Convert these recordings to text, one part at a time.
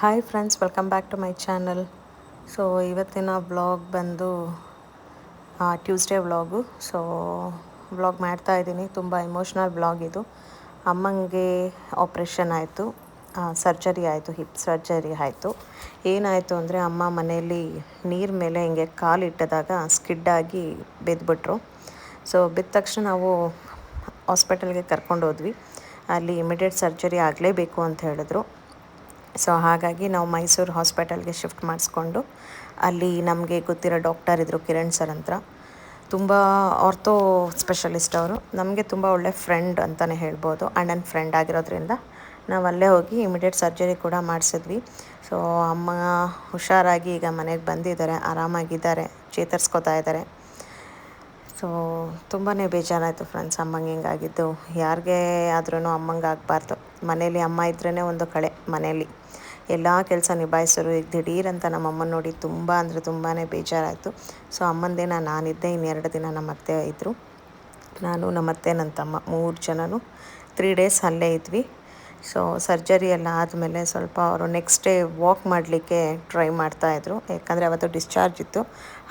Hi friends welcome back to my channel so ಇವತ್ತಿನ vlog ಬಂದು Tuesday vlog so vlog ಮಾಡ್ತಾ ಇದ್ದೀನಿ. ತುಂಬ ಇಮೋಷ್ನಲ್ ವ್ಲಾಗ್ ಇದು. ಅಮ್ಮಂಗೆ ಆಪ್ರೇಷನ್ ಆಯಿತು. ಸರ್ಜರಿ ಆಯಿತು ಹಿಪ್ ಸರ್ಜರಿ ಆಯಿತು. ಏನಾಯಿತು ಅಂದರೆ, ಅಮ್ಮ ಮನೆಯಲ್ಲಿ ನೀರು ಮೇಲೆ ಹಿಂಗೆ ಕಾಲು ಇಟ್ಟದಾಗ ಸ್ಕಿಡ್ಡಾಗಿ ಬಿದ್ದುಬಿಟ್ರು ಸೊ ಬಿದ್ದ ತಕ್ಷಣ ನಾವು ಹಾಸ್ಪಿಟಲ್ಗೆ ಕರ್ಕೊಂಡು ಹೋದ್ವಿ. ಅಲ್ಲಿ ಇಮಿಡಿಯೇಟ್ ಸರ್ಜರಿ ಆಗಲೇಬೇಕು ಅಂತ ಹೇಳಿದ್ರು. ಸೊ ಹಾಗಾಗಿ ನಾವು ಮೈಸೂರು ಹಾಸ್ಪಿಟಲ್ಗೆ ಶಿಫ್ಟ್ ಮಾಡಿಸ್ಕೊಂಡು ಅಲ್ಲಿ ನಮಗೆ ಗೊತ್ತಿರೋ ಡಾಕ್ಟರ್ ಇದ್ದರು ಕಿರಣ್ ಸರ್ ಅಂತ ತುಂಬ ಆರ್ಥೋ ಸ್ಪೆಷಲಿಸ್ಟ್ ಅವರು. ನಮಗೆ ತುಂಬ ಒಳ್ಳೆ ಫ್ರೆಂಡ್ ಅಂತಲೇ ಹೇಳ್ಬೋದು. ಅಣ್ಣನ ಫ್ರೆಂಡ್ ಆಗಿರೋದ್ರಿಂದ ನಾವು ಅಲ್ಲೇ ಹೋಗಿ ಇಮಿಡಿಯೇಟ್ ಸರ್ಜರಿ ಕೂಡ ಮಾಡಿಸಿದ್ವಿ. ಸೊ ಅಮ್ಮ ಹುಷಾರಾಗಿ ಈಗ ಮನೆಗೆ ಬಂದಿದ್ದಾರೆ. ಆರಾಮಾಗಿದ್ದಾರೆ. ಚೇತರಿಸ್ಕೋತಾ ಇದ್ದಾರೆ. ಸೊ ತುಂಬಾ ಬೇಜಾರಾಯಿತು ಫ್ರೆಂಡ್ಸ್. ಅಮ್ಮಂಗೆ ಹಿಂಗಾಗಿದ್ದು. ಯಾರಿಗೆ ಆದ್ರೂ ಅಮ್ಮಂಗೆ ಆಗಬಾರ್ದು. ಮನೇಲಿ ಅಮ್ಮ ಇದ್ರೇ ಒಂದು ಕಳೆ ಮನೇಲಿ. ಎಲ್ಲ ಕೆಲಸ ನಿಭಾಯಿಸೋರು ಈಗ ದಿಢೀರಂತ ನಮ್ಮ ಅಮ್ಮನ ನೋಡಿ ತುಂಬ ಅಂದರೆ ತುಂಬಾ ಬೇಜಾರಾಯಿತು. ಸೊ ಅಮ್ಮನ ದಿನ ನಾನಿದ್ದೆ, ಇನ್ನೆರಡು ದಿನ ನಮ್ಮ ಅತ್ತೆ ಇದ್ದರು ನಾನು, ನಮ್ಮ ಅತ್ತೆ, ನನ್ನ ತಮ್ಮ ಮೂರು ಜನನು ತ್ರೀ ಡೇಸ್ ಅಲ್ಲೇ ಇದ್ವಿ. ಸೊ ಸರ್ಜರಿ ಎಲ್ಲ ಆದಮೇಲೆ ಸ್ವಲ್ಪ ಅವರು ನೆಕ್ಸ್ಟ್ ಡೇ ವಾಕ್ ಮಾಡಲಿಕ್ಕೆ ಟ್ರೈ ಮಾಡ್ತಾಯಿದ್ರು ಯಾಕಂದರೆ ಅವತ್ತು ಡಿಸ್ಚಾರ್ಜ್ ಇತ್ತು.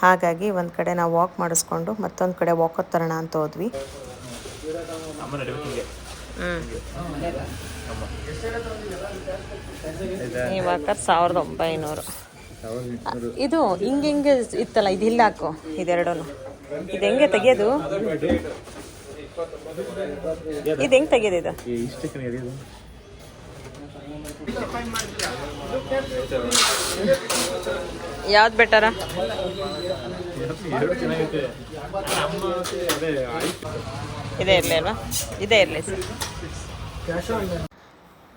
ಹಾಗಾಗಿ ಒಂದು ಕಡೆ ನಾವು ವಾಕ್ ಮಾಡಿಸ್ಕೊಂಡು ಮತ್ತೊಂದು ಕಡೆ ವಾಕ್ ತರೋಣ ಅಂತ ಹೋದ್ವಿ. ಇವಾಗ ಸಾವಿರದ ಒಂಬೈನೂರು. ಇದು ಹಿಂಗೆ ಹಿಂಗೆ ಇತ್ತಲ್ಲ ಇದು ಇಲ್ಲ ಹಾಕು ಇದೆರಡೂ ಇದು ಹೆಂಗೆ ತೆಗಿಯೋದು? ಇದು ಹೆಂಗೆ ತೆಗಿಯೋದು ಇದು? ಯಾವ್ದು ಬೆಟರ ಇದೆ ಇರಲಿ ಅಲ್ವಾ? ಇದೇ ಇರಲಿ ಸರ್.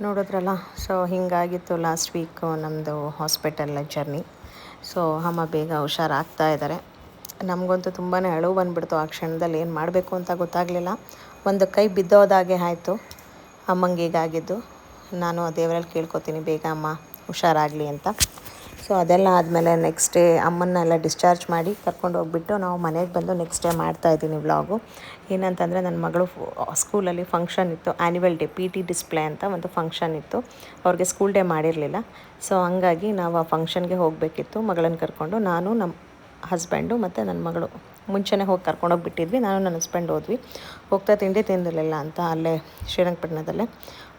ನೋಡಿದ್ರಲ್ಲ ಸೊ ಹಿಂಗಾಗಿತ್ತು ಲಾಸ್ಟ್ ವೀಕು ನಮ್ಮದು ಹಾಸ್ಪಿಟಲ್ ಜರ್ನಿ ಸೊ ಅಮ್ಮ ಬೇಗ ಹುಷಾರಾಗ್ತಾ ಇದ್ದಾರೆ ನಮಗಂತೂ ತುಂಬಾ ಅಳು ಬಂದುಬಿಡ್ತು. ಆ ಕ್ಷಣದಲ್ಲಿ ಏನು ಮಾಡಬೇಕು ಅಂತ ಗೊತ್ತಾಗಲಿಲ್ಲ. ಒಂದು ಕೈ ಬಿದ್ದೋದಾಗೆ ಆಯಿತು. ಅಮ್ಮಂಗೆ ಹೀಗಾಗಿದ್ದು. ನಾನು ದೇವರಲ್ಲಿ ಕೇಳ್ಕೊತೀನಿ, ಬೇಗ ಅಮ್ಮ. ಹುಷಾರಾಗಲಿ ಅಂತ. ಸೊ ಅದೆಲ್ಲ ಆದಮೇಲೆ ನೆಕ್ಸ್ಟ್ ಡೇ ಅಮ್ಮನ್ನೆಲ್ಲ ಡಿಸ್ಚಾರ್ಜ್ ಮಾಡಿ ಕರ್ಕೊಂಡು ಹೋಗ್ಬಿಟ್ಟು ನಾವು ಮನೆಗೆ ಬಂದು ನೆಕ್ಸ್ಟ್ ಡೇ ಮಾಡ್ತಾ ಇದ್ದೀನಿ ವ್ಲಾಗು ಏನಂತಂದರೆ ನನ್ನ ಮಗಳು ಸ್ಕೂಲಲ್ಲಿ ಫಂಕ್ಷನ್ ಇತ್ತು. Annual day P T display ಅಂತ ಒಂದು ಫಂಕ್ಷನ್ ಇತ್ತು. ಅವ್ರಿಗೆ ಸ್ಕೂಲ್ ಡೇ ಮಾಡಿರಲಿಲ್ಲ. ಸೊ ಹಂಗಾಗಿ ನಾವು ಆ ಫಂಕ್ಷನ್ಗೆ ಹೋಗಬೇಕಿತ್ತು. ಮಗಳನ್ನು ಕರ್ಕೊಂಡು ನಾನು ನಮ್ಮ ಹಸ್ಬೆಂಡು ಮತ್ತು ನನ್ನ ಮಗಳು ಮುಂಚೆನೇ ಹೋಗಿ ಕರ್ಕೊಂಡೋಗಿಬಿಟ್ಟಿದ್ವಿ ನಾನು ನನ್ನ ಹಸ್ಬೆಂಡ್ ಹೋದ್ವಿ. ಹೋಗ್ತಾ ತಿಂಡಿ ತಿಂದಿರಲಿಲ್ಲ ಅಂತ ಅಲ್ಲೇ ಶ್ರೀರಂಗಪಟ್ಟಣದಲ್ಲೇ.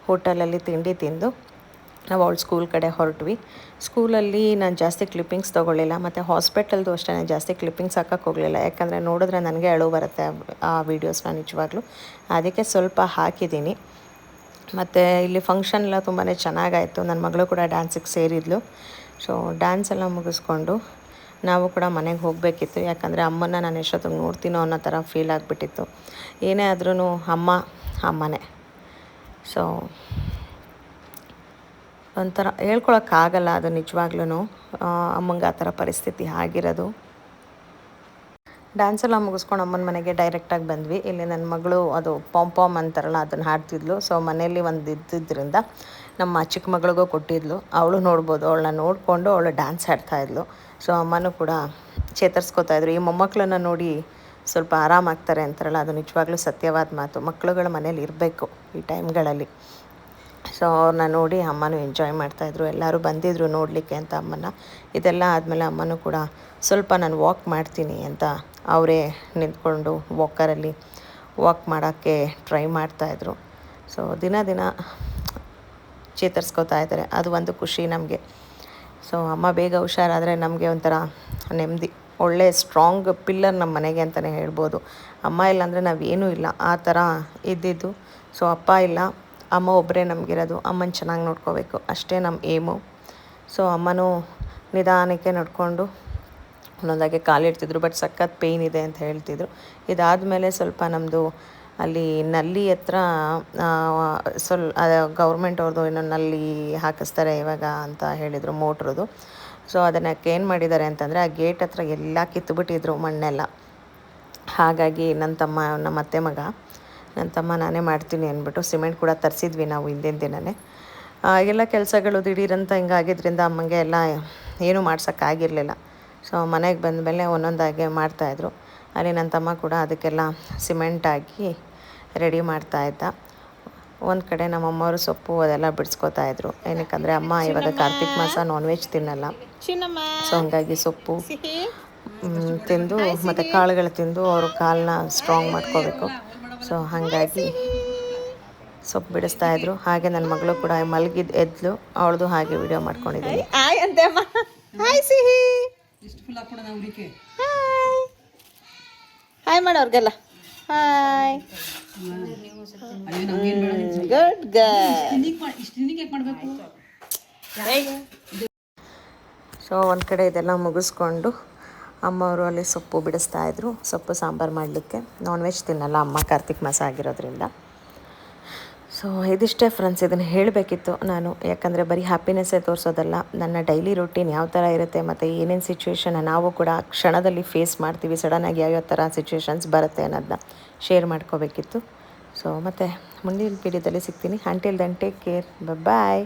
ಹೋಟೆಲಲ್ಲಿ ತಿಂಡಿ ತಿಂದು ನಾವು ಅವಳು ಸ್ಕೂಲ್ ಕಡೆ ಹೊರಟ್ವಿ. ಸ್ಕೂಲಲ್ಲಿ ನಾನು ಜಾಸ್ತಿ ಕ್ಲಿಪ್ಪಿಂಗ್ಸ್ ತೊಗೊಳ್ಳಿಲ್ಲ, ಮತ್ತು ಹಾಸ್ಪಿಟಲ್ದು ಅಷ್ಟೇ ಜಾಸ್ತಿ ಕ್ಲಿಪ್ಪಿಂಗ್ಸ್ ಹಾಕಕ್ಕೆ ಹೋಗಲಿಲ್ಲ. ಯಾಕಂದರೆ ನೋಡಿದ್ರೆ ನನಗೆ ಅಳು ಬರುತ್ತೆ ಆ ವೀಡಿಯೋಸ್ನ ನಿಜವಾಗ್ಲೂ. ಅದಕ್ಕೆ ಸ್ವಲ್ಪ ಹಾಕಿದ್ದೀನಿ. ಮತ್ತು ಇಲ್ಲಿ ಫಂಕ್ಷನ್ ಎಲ್ಲ ತುಂಬಾ ಚೆನ್ನಾಗಾಯಿತು. ನನ್ನ ಮಗಳು ಕೂಡ ಡ್ಯಾನ್ಸಿಗೆ ಸೇರಿದ್ಲು. ಸೊ ಡ್ಯಾನ್ಸ್ ಎಲ್ಲ ಮುಗಿಸ್ಕೊಂಡು ನಾವು ಕೂಡ ಮನೆಗೆ ಹೋಗಬೇಕಿತ್ತು. ಯಾಕಂದರೆ ಅಮ್ಮನ ನಾನು ಎಷ್ಟೊತ್ತಿಗೆ ನೋಡ್ತೀನೋ ಅನ್ನೋ ಥರ ಫೀಲ್ ಆಗಿಬಿಟ್ಟಿತ್ತು. ಏನೇ ಆದ್ರೂ ಅಮ್ಮ, ಅಮ್ಮನೇ. ಸೊ ಒಂಥರ ಹೇಳ್ಕೊಳಕ್ಕಾಗಲ್ಲ ಅದು ನಿಜವಾಗ್ಲೂ ಅಮ್ಮಂಗೆ ಆ ಥರ ಪರಿಸ್ಥಿತಿ ಆಗಿರೋದು. ಡ್ಯಾನ್ಸ್ ಎಲ್ಲ ಮುಗಿಸ್ಕೊಂಡು ಅಮ್ಮನ ಮನೆಗೆ ಡೈರೆಕ್ಟಾಗಿ ಬಂದ್ವಿ. ಇಲ್ಲಿ ನನ್ನ ಮಗಳು ಅದು ಪಾಮ್ ಪಾಮ್ ಅಂತಾರಲ್ಲ, ಅದನ್ನು ಹಾಡ್ತಿದ್ಲು. ಸೊ ಮನೆಯಲ್ಲಿ ಒಂದು ಇದ್ದಿದ್ದರಿಂದ ನಮ್ಮ ಚಿಕ್ಕ ಮಗಳಿಗೂ ಕೊಟ್ಟಿದ್ಲು. ಅವಳು ನೋಡ್ಬೋದು, ಅವಳನ್ನ ನೋಡಿಕೊಂಡು ಅವಳು ಡ್ಯಾನ್ಸ್ ಆಡ್ತಾಯಿದ್ಲು ಸೊ ಅಮ್ಮನೂ ಕೂಡ ಚೇತರಿಸ್ಕೋತಾಯಿದ್ರು ಈ ಮೊಮ್ಮಕ್ಕಳನ್ನ ನೋಡಿ ಸ್ವಲ್ಪ ಆರಾಮಾಗ್ತಾರೆ ಅಂತಾರಲ್ಲ, ಅದು ನಿಜವಾಗ್ಲೂ ಸತ್ಯವಾದ ಮಾತು. ಮಕ್ಕಳುಗಳ ಮನೇಲಿ ಇರಬೇಕು ಈ ಟೈಮ್ಗಳಲ್ಲಿ ಸೊ ಅವ್ರನ್ನ ನೋಡಿ ಅಮ್ಮನೂ ಎಂಜಾಯ್ ಮಾಡ್ತಾಯಿದ್ರು. ಎಲ್ಲರೂ ಬಂದಿದ್ದರು ನೋಡಲಿಕ್ಕೆ ಅಂತ ಅಮ್ಮನ ಇದೆಲ್ಲ ಆದಮೇಲೆ ಅಮ್ಮನೂ ಕೂಡ ಸ್ವಲ್ಪ ನಾನು ವಾಕ್ ಮಾಡ್ತೀನಿ ಅಂತ ಅವರೇ ನಿಂತ್ಕೊಂಡು ವಾಕರಲ್ಲಿ ವಾಕ್ ಮಾಡೋಕ್ಕೆ ಟ್ರೈ ಮಾಡ್ತಾಯಿದ್ರು. ಸೊ ದಿನ ದಿನ ಚೇತರಿಸ್ಕೋತಾ ಇದ್ದಾರೆ. ಅದು ಒಂದು ಖುಷಿ ನಮಗೆ. ಸೊ ಅಮ್ಮ ಬೇಗ ಹುಷಾರಾದರೆ ನಮಗೆ ಒಂಥರ ನೆಮ್ಮದಿ. ಒಳ್ಳೆ ಸ್ಟ್ರಾಂಗ್ ಪಿಲ್ಲರ್ ನಮ್ಮ ಮನೆಗೆ ಅಂತಲೇ ಹೇಳ್ಬೋದು. ಅಮ್ಮ ಇಲ್ಲಾಂದರೆ ನಾವೇನೂ ಇಲ್ಲ. ಆ ಥರ ಇದ್ದಿದ್ದು. ಸೊ ಅಪ್ಪ ಇಲ್ಲ. ಅಮ್ಮ ಒಬ್ಬರೇ ನಮಗಿರೋದು, ಅಮ್ಮನ ಚೆನ್ನಾಗಿ ನೋಡ್ಕೋಬೇಕು. ಅಷ್ಟೇ ನಮ್ಮ ಏಮು ಸೊ ಅಮ್ಮನೂ ನಿಧಾನಕ್ಕೆ ನಡ್ಕೊಂಡು ಒಂದೊಂದಾಗೆ ಕಾಲಿಡ್ತಿದ್ರು ಬಟ್ ಸಖತ್ ಪೇಯ್ನ್ ಇದೆ ಅಂತ ಹೇಳ್ತಿದ್ರು. ಇದಾದಮೇಲೆ ಸ್ವಲ್ಪ ನಮ್ಮದು ಅಲ್ಲಿ ನಲ್ಲಿ ಹತ್ರ ಸ್ವಲ್ ಗೌರ್ಮೆಂಟ್ ಅವ್ರದ್ದು ಏನೋ ನಲ್ಲಿ ಹಾಕಿಸ್ತಾರೆ ಇವಾಗ ಅಂತ ಹೇಳಿದರು ಮೋಟ್ರದು. ಸೊ ಅದನ್ನಕ್ಕೆ ಏನು ಮಾಡಿದ್ದಾರೆ ಅಂತಂದರೆ, ಆ ಗೇಟ್ ಹತ್ರ ಎಲ್ಲ ಕಿತ್ತುಬಿಟ್ಟಿದ್ರು ಮಣ್ಣೆಲ್ಲ. ಹಾಗಾಗಿ ನನ್ನ ತಮ್ಮ ನಮ್ಮ ಅತ್ತೆ ಮಗ ನನ್ನ ತಮ್ಮ ನಾನೇ ಮಾಡ್ತೀನಿ ಅಂದ್ಬಿಟ್ಟು ಸಿಮೆಂಟ್ ಕೂಡ ತರಿಸಿದ್ವಿ ನಾವು ಹಿಂದಿನ ದಿನವೇ ಎಲ್ಲ ಕೆಲಸಗಳು ದಿಢೀರಂತ ಹಿಂಗಾಗಿದ್ದರಿಂದ ಅಮ್ಮಂಗೆ ಎಲ್ಲ ಏನೂ ಮಾಡ್ಸೋಕ್ಕಾಗಿರಲಿಲ್ಲ. ಸೊ ಮನೆಗೆ ಬಂದ ಮೇಲೆ ಒಂದೊಂದಾಗೆ ಮಾಡ್ತಾಯಿದ್ರು ಅಲ್ಲಿ ನನ್ನ ತಮ್ಮ ಕೂಡ ಅದಕ್ಕೆಲ್ಲ ಸಿಮೆಂಟ್ ಹಾಕಿ ರೆಡಿ ಮಾಡ್ತಾಯಿದ್ದ ಒಂದು ಕಡೆ ನಮ್ಮಮ್ಮವರು ಸೊಪ್ಪು ಅದೆಲ್ಲ ಬಿಡಿಸ್ಕೊತಾ ಇದ್ರು. ಏನಕ್ಕಂದರೆ ಅಮ್ಮ ಇವಾಗ ಕಾರ್ತಿಕ್ ಮಾಸ ನಾನ್ ವೆಜ್ ತಿನ್ನಲ್ಲ ಸೊ ಹಂಗಾಗಿ ಸೊಪ್ಪು ತಿಂದು ಮತ್ತು ಕಾಳುಗಳು ತಿಂದು ಅವರು ಕಾಲನ್ನ ಸ್ಟ್ರಾಂಗ್ ಮಾಡ್ಕೋಬೇಕು. ಸೊ ಹಾಗಾಗಿ ಸೊಪ್ಪು ಬಿಡಿಸ್ತಾ ಇದ್ರು. ಹಾಗೆ ನನ್ನ ಮಗಳು ಕೂಡ ಮಲಗಿದ್ದು ಎದ್ಲು. ಅವಳದು ಹಾಗೆ ವಿಡಿಯೋ ಮಾಡ್ಕೊಂಡಿದ್ದೀನಿ. ಹಾಯ್ ಅಂತೆ ಅಮ್ಮ ಹಾಯ್ ಸಿಹಿ. ಹಾಯ್ ಹಾಯ್ ಅವ್ರಿಗೆಲ್ಲ ಹಾಯ್ ಗುಡ್ ಸೊ ಒಂದು ಕಡೆ ಇದೆಲ್ಲ ಮುಗಿಸ್ಕೊಂಡು ಅಮ್ಮವರು ಅಲ್ಲಿ ಸೊಪ್ಪು ಬಿಡಿಸ್ತಾ ಇದ್ರು. ಸೊಪ್ಪು ಸಾಂಬಾರು ಮಾಡಲಿಕ್ಕೆ. ನಾನ್ ವೆಜ್ ತಿನ್ನಲ್ಲ. ಅಮ್ಮ ಕಾರ್ತಿಕ್ ಮಾಸ ಆಗಿರೋದ್ರಿಂದ. ಸೊ ಇದಿಷ್ಟೇ ಫ್ರೆಂಡ್ಸ್ ಇದನ್ನು ಹೇಳಬೇಕಿತ್ತು ನಾನು. ಯಾಕಂದರೆ ಬರೀ ಹ್ಯಾಪಿನೆಸ್ಸೇ ತೋರಿಸೋದಲ್ಲ. ನನ್ನ ಡೈಲಿ ರೂಟೀನ್ ಯಾವ ಥರ ಇರುತ್ತೆ ಮತ್ತು ಏನೇನು ಸಿಚುವೇಶನ್ ನಾವು ಕೂಡ ಕ್ಷಣದಲ್ಲಿ ಫೇಸ್ ಮಾಡ್ತೀವಿ ಸಡನ್ನಾಗಿ ಯಾವ್ಯಾವ ಥರ ಸಿಚುವೇಷನ್ಸ್ ಬರುತ್ತೆ ಅನ್ನೋದನ್ನ ಶೇರ್ ಮಾಡ್ಕೋಬೇಕಿತ್ತು. ಸೊ ಮತ್ತು ಮುಂದಿನ ಪೀಡಿಯೋದಲ್ಲಿ ಸಿಗ್ತೀನಿ. Until then take care bye